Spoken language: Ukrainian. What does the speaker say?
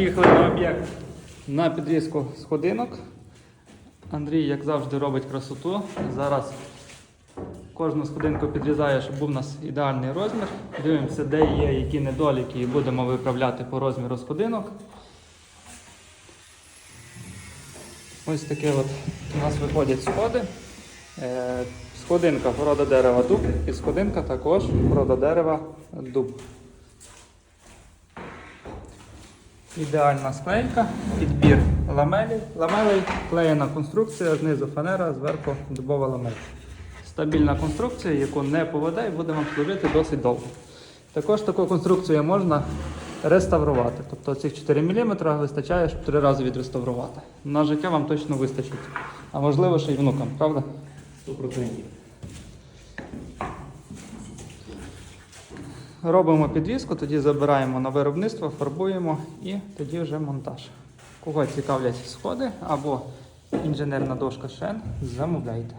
Їхали на об'єкт на підрізку сходинок. Андрій, як завжди, робить красоту. Зараз кожну сходинку підрізає, щоб був у нас ідеальний розмір. Дивимося, де є які недоліки, і будемо виправляти по розміру сходинок. Ось таке от у нас виходять сходи. Е, Сходинка порода дерева дуб і сходинка також порода дерева дуб. Ідеальна склейка, підбір ламелі. Ламелей клеєна конструкція, знизу фанера, зверху дубова ламель. Стабільна конструкція, яку не поведе і буде вам служити досить довго. Також таку конструкцію можна реставрувати. Тобто цих 4 мм вистачає, щоб три рази відреставрувати. На життя вам точно вистачить. А можливо ще й внукам, правда? 100%. Робимо підвіску, тоді забираємо на виробництво, фарбуємо і тоді вже монтаж. Кого цікавлять сходи або інженерна дошка шен, замовляйте.